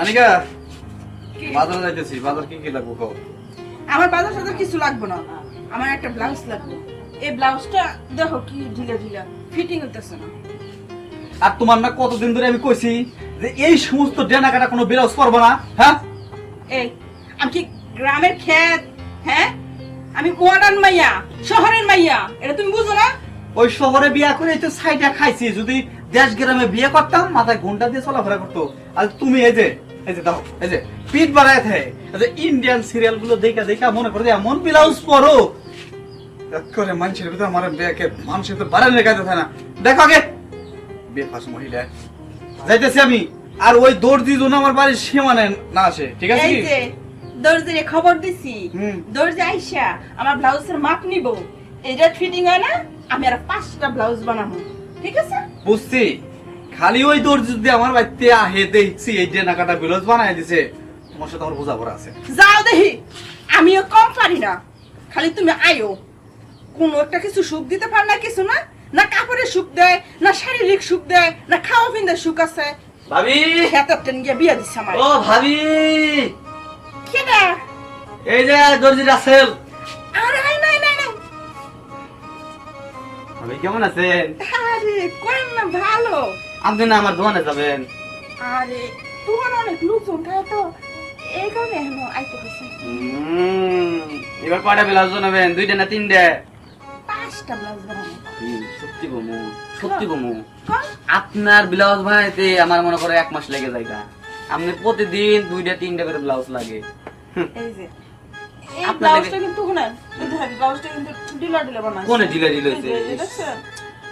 আনিকা? বাজারে যাইতেছি। বাজার কি কি লাগবো কও? আমার বাজার সাজার কিছু লাগবে না। আমার একটা ব্লাউজ লাগবে। এই ব্লাউজটা দেখো কি ঢিলা ঢিলা ফিটিং হতেছে না। আর তোমার না কতদিন ধরে আমি কইছি যে এই সমস্ত ডেনা কাটা কোনো ব্লাউজ করব না হ্যাঁ? এই আমি কি গ্রামের ক্ষেত হ্যাঁ? আমি মডার্ন মাইয়া শহরের মাইয়া এটা তুমি বুঝো না? ওই শহরে বিয়া করে এই তো সাইডা খাইছি যদি দেশ গ্রামে বিয়ে করতাম মাথায় ঘণ্টা দিয়ে চলাফেরা করতো। আর তুমি এই যে এই যে দাও এই যে পিঠ বাড়ায় থাকে এই যে ইন্ডিয়ান সিরিয়ালগুলো দেখা দেখা মনে করে এমন ব্লাউজ পরো। করে মানুষের ভিতরে আমার মানুষের থাকে না দেখো আগে। বেফাস মহিলা। যাইতেছি আমি। আর ওই দর্জি জন্য আমার বাড়ির সীমানে না আসে ঠিক আছে? দর্জিরে খবর দিছি। হুম। দর্জি আইসা আমার ব্লাউজের মাপ নিব। এটা ফিটিং হয় না আমি আর পাঁচটা ব্লাউজ বানাবো। ঠিক আছে? বুঝছি। খালি ওই দর্জি যদি আমার বাড়িতে আহে দেখছি এই যে নাকাটা ব্লাউজ বানাই দিছে তোমার সাথে আমার বোঝাপড়া আছে। যাও দেখি। আমিও কম পারি না। খালি তুমি আয়ো। কোন একটা কিছু সুখ দিতে পার না কিছু না না কাপড়ের সুখ দেয় না শারীরিক সুখ দেয় না খাওয়া পিন্দার সুখ আছে। ভাবি! খেতার টেন গিয়ে বিয়া দিচ্ছে আমার। ও ভাবি! কেডা এই যে দর্জি রাসেল আরে ভাবি কেমন আছেন? আরে না ভালো। আপনি না আমার দোকানে যাবেন? আরে অনেক লোকজন তো এই কারণে এখনও আইতে হয়েছে উম, এবার কয়টা ব্লাউজ বানাবেন? দুইটা না তিনটে? পাঁচটা ব্লাউজ বানাবো। সত্যি গমু সত্যি গমু আপনার ব্লাউজ বানাইতে আমার মনে করে এক মাস লেগে যায় আপনি প্রতিদিন দুইটা তিনটা করে ব্লাউজ লাগে। এই যে এই ব্লাউজটা লেগে- কিন্তু কোন ব্লাউজটা কিন্তু ঢিলা ঢিলা বানাইছে কোনে ঢিলা ঢিলা হয়েছে? যে, দেখছেন?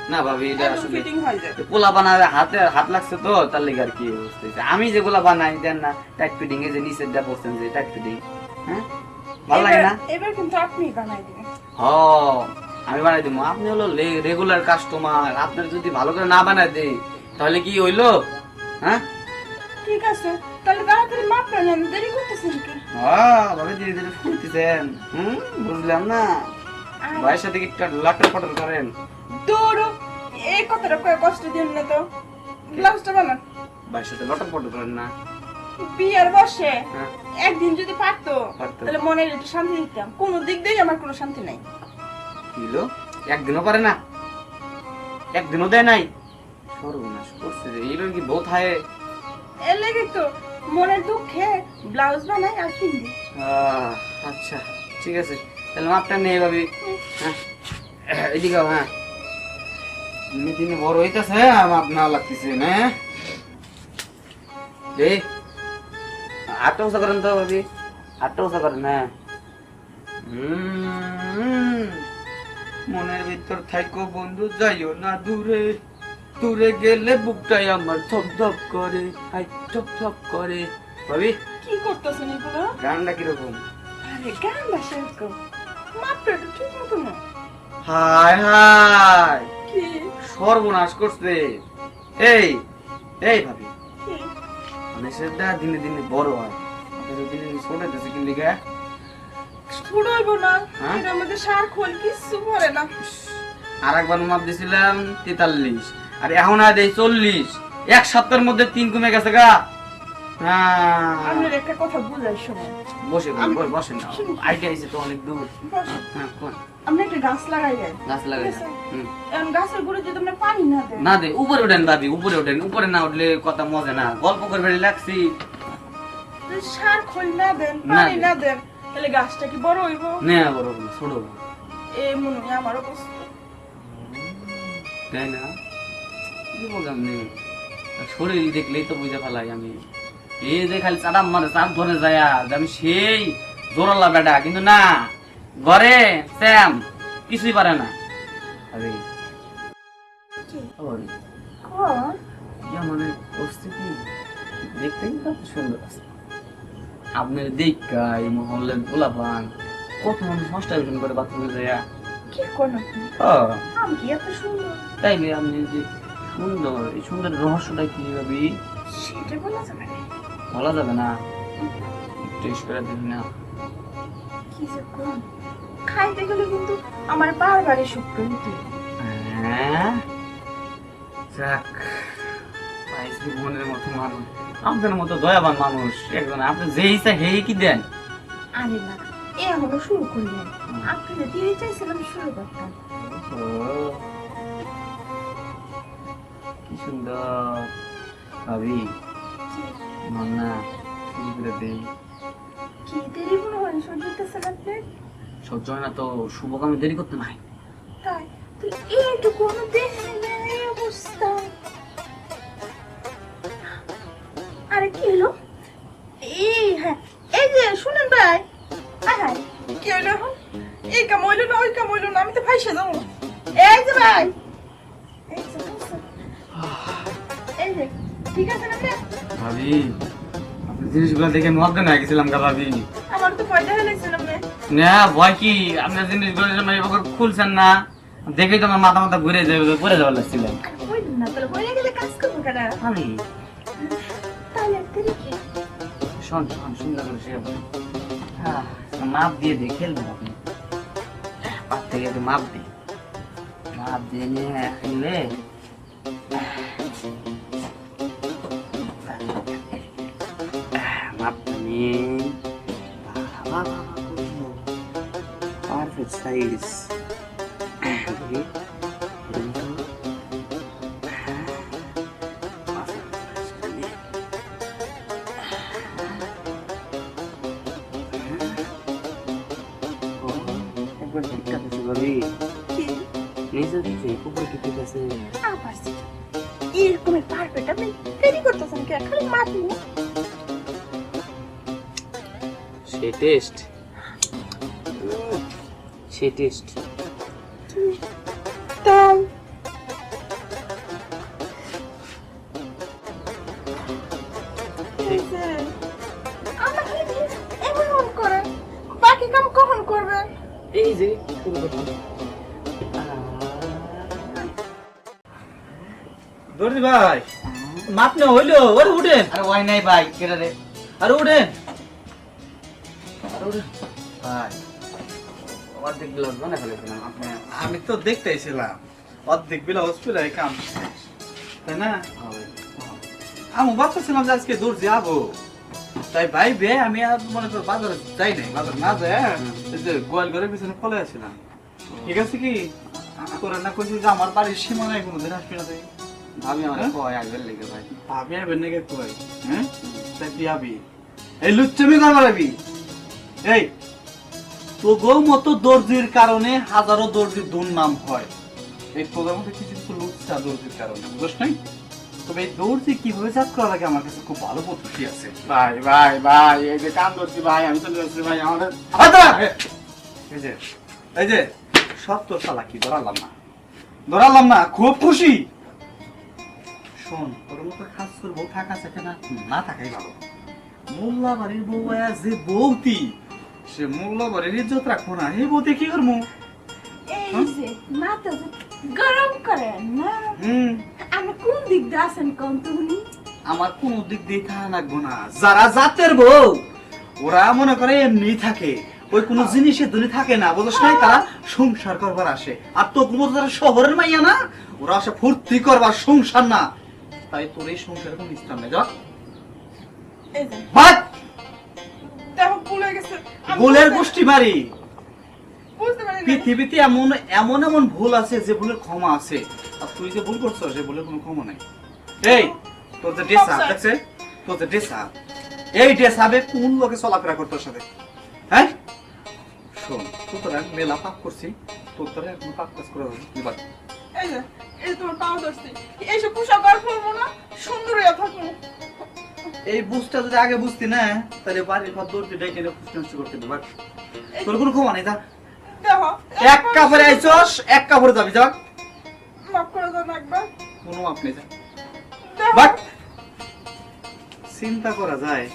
না ভাবি এটা আসলে ফিটিং হয়ে যায়। পোলা বানাবে হাতে হাত লাগছে তো তার লেগে আর কি অবস্থা আমি যেগুলা বানাই দেন না টাইট ফিটিং এ যে নিচের যা বলছেন যে টাইট ফিটিং হ্যাঁ? ভালো লাগে না? এবার- এবার কিন্তু আপনি বানাই দিবেন। হ আমি বানাই দিব। আপনি হলো রেগুলার কাস্টমার আপনার যদি ভালো করে না বানাই দেই তাহলে কি হইল? হ্যাঁ? ঠিক আছে। তাহলে তাড়াতাড়ি মাপটা নেন দেরি করতেছেন কি? হ্যাঁ ভাবে ধীরে ধীরে ফুলতেছেন হুম বুঝলাম না। ভাইয়ের সাথে কি একটু পটর করেন? দৌড়ো এই কথাটা কয়ে কষ্ট দিন না তো। ব্লাউজটা বানান। ভাইয়ের সাথে লটর পটর করেন না। বিয়ার বসে। হ্যাঁ। একদিন যদি পারতো। তাহলে মনে একটু শান্তি দিতাম। কোনো দিক দিয়ে আমার কোনো শান্তি নাই। একদিনও পারে না? একদিনও দেয় নাই? সর্বনাশ করছে যে এইবার কি বউ থায়? এর লেগে তো মনের দুঃখে ব্লাউজ বানাই আর পিন্দি। আচ্ছা ঠিক আছে। তাহলে মাপটা নেই ভাবি। হ্যাঁ এদিকে হ্যাঁ। দিনে বড় হইতেছে মাপ না লাগতেছে, না? এই আটটা করেন তো ভাবি। আটটা উষা করেন হ্যাঁ। মনের ভিতর থাইকো বন্ধু, যাইও না দূরে। দূরে গেলে বুকটাই আমার ধপ ধপ করে হাই ধপ ধপ করে। ভাবি কি করতেছেন এগুলো? গানটা কীরকম? আরে গান বাসা এরকম মাপটা একটু ঠিক মতো না। হায় হায় কি? সর্বনাশ করছে। এই এই ভাবি। কি? সেটা দিনে দিনে বড় হয়। আপনাদের দিনে দিনে ছোট হইতেছে কিন্তু গা ছুড়াইবো না। হ্যাঁ? মধ্যে সার খোল কিছু পড়ে না। আর একবার মাপ দিছিলাম তেতাল্লিশ। আর এখন আর দেই চল্লিশ। এক সপ্তাহের মধ্যে তিন কমে গেছে গা। একটা কথা বুঝাই শোনো। বসে বসে, বসে না। আইডিয়া আইছে তো অনেক দূর। হ্যাঁ কোন? আপনি একটা গাছ লাগাই গাছ লাগাই ঠিক আছে? হুম। এখন গাছের গুঁড়ো যদি আপনি পানি না দেন। না দে উপরে ওঠেন ভাবি উপরে ওঠেন। উপরে না উঠলে কথা মজা না। গল্প করবে লাগছি যদি সার খোল না দেন পানি না দেন তাহলে গাছটা কি বড় হইব? নে বড় ছোট। এই মনে হয় আমার অবস্থা। তাই না? শরীর দেখলেই তো বুঝে ফেলাই আমি। এই যে খালি চাটাম মানে চাপ ধরে যায় আমি সেই জোরালা বেটা। কিন্তু না ঘরে স্যাম কিছুই পারে না। আরে মানে কি? দেখতে কিন্তু সুন্দর আছে। আপনার দেখা এই মহল্লের গোলাপান কত মানুষ মাস্টার করে বাথরুমে যায়। কি আপনি? তাইলে আপনি যে সুন্দর। এই সুন্দর রহস্যটা কি ভাবি? সেটা বলা যাবে না। বলা যাবে না? টেস্ট করে না। কি যে কোন খাইতে গেলে কিন্তু আমার বারবারই শুক্র নিতে হ্যাঁ? যাক পাইছি মনের মতো মানুষ। মতো দয়াবান মানুষ। একজন আপনি যে ইচ্ছা হেই কি দেন? আরে না এখনও শুরু করলেন। আপনারা দিয়ে চাইছিলাম শুরু করতাম। সুন্দর। ভাবি মান্না শুরু করে দেই কি দেরি মনে হয়? সহ্য করতেছেন আপনি সহ্য হয় না তো শুভ কামে দেরি করতে নাই। তাই তুই এইটুকু না অবস্থা। জিনিসগুলো দেখে মগ্ন হয়ে গেছিলাম গা ভাবি। আমার তো ভয় দেখা না ভয় কি? আপনার জিনিসগুলো যখন এবার খুলছেন না দেখেই তো আমার মাথা মাথা ঘুরে যাবে পরে যাওয়ার লাগছিল। না শোন শোন সুন্দর করে সে হ্যাঁ মাপ দিয়ে দিয়ে খেলবেন আপনি পাত থেকে মাপ দিই মাপ দিয়ে নিয়ে খেললে নিয়ে পারফেক্ট সাইজ একবার ঠিক আছে ভাবি কি নিজে দিচ্ছে উপরে ঠিক আছে আবার। এরকমের পারফেক্ট আপনি দেরি করতেছেন কে খালি মাটি সে টেস্ট। সে টেস্ট। বাকি কাম কখন করবে? এই যে শুরু ভাই মাপ না হইল? ওরে উঠেন। আরে ওই নাই ভাই কেটে রে? আরে আরে উঠেন। ভাই অর্ধেক গ্লাস বানা ফেলেছিলাম আপনি আমি তো দেখতেছিলাম অর্ধেক বেলা হসপিটালে কাম তাই না? আমি ভাবতেছিলাম যে আজকে দূর যাব। তাই ভাই বে আমি আর মনে কর বাজারে যাই নাই বাজার না যায় যে গোয়াল ঘরের পিছনে ফলে আসছিলাম ঠিক আছে কি? করে না কইছি যে আমার বাড়ির সীমানায় কোনোদিন আসবি না তুই। ভাবি আমার হ্যাঁ? কয় আসবেন লেগে ভাই? ভাবি আবেন নাকি কই হ্যাঁ? তাই তুই আবি। এই লুচ্চমি করবার আবি। এই তো গো মতো দর্জির কারণে হাজারো দর্জির দুর্নাম হয়। এই তোদের মধ্যে কিছু কিছু লুচ্চা দর্জির কারণে বুঝছ নাই? তবে এই দর্জি কীভাবে চাষ করা লাগে আমার কাছে খুব ভালো পদ্ধতি আছে। ভাই ভাই ভাই এই যে কাম করছি ভাই আমি চলে যাচ্ছি ভাই আমাদের এই যে এই যে সব তো শালা কি ধরালাম না। ধরালাম না খুব খুশি। শোন তোর মতো খাস তোর বউ থাকা থাকে না না থাকাই ভালো। মোল্লা বাড়ির বউ আয়া যে বউতি সে ইজ্জত রাখব না এই বউতে কি করব এই যে মাথা গরম না। হুম। আপনি কোন দিক দিয়ে কম তুমি আমার কোন দিক দিয়ে থাকা লাগবো না যারা জাতের বউ ওরা মনে করে এমনি থাকে। ওই কোনো জিনিসে ধরে থাকে না বুঝছ নাই তারা? সংসার করবার আসে। আর তো কোনো যারা শহরের মাইয়া না ওরা আসে ফুর্তি করবার সংসার না। তাই তোর এই সংসারে কোনো ইসলাম নেই যা। বাদ দেখো ভুল গেছে। আমি গোলের বুঝতে- গোষ্ঠী মারি বুঝতে পারি পৃথিবীতে এমন এমন এমন ভুল আছে যে ভুলের ক্ষমা আছে। আর তুই যে ভুল করছ সে ভুলের কোনো ক্ষমা নাই। এই তোর যে ড্রেস আপ দেখছে? তোর যে ড্রেস আপ। এই ড্রেস আপে কোন লোকে চলাফেরা করতো সাথে? হ্যাঁ? শোন মেলা পাপ করছি। তোর তোরা এখন পাপ কাজ করে এই যে এই তোমার পাও ধরছি। এইসব পোশাক আর এই বুঝটা যদি আগে বুঝতি না তাহলে বাড়ির ঘর দৌড়তে ডেকে ফুসতে করতে দেবার তোর কোনো ক্ষমা নেই যা। এক কাপড়ে আইছস এক কাপড়ে যাবি যা। মাফ করে দাও একবার। কোনো মাপ নেই যা। বাট চিন্তা করা যায়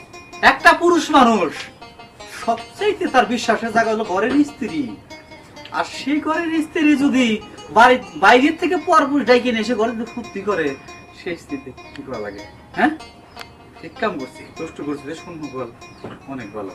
একটা পুরুষ মানুষ সবচেয়ে তার বিশ্বাসের জায়গা হলো ঘরের স্ত্রী। আর সেই ঘরের স্ত্রী যদি বাইরের থেকে পরপুরুষ ডাইকে নিয়ে এসে ঘরে ফুর্তি করে সেই স্ত্রীতে কি করা লাগে? হ্যাঁ? ঠিক কাম করছি কষ্ট করছি শুনব বল অনেক ভালো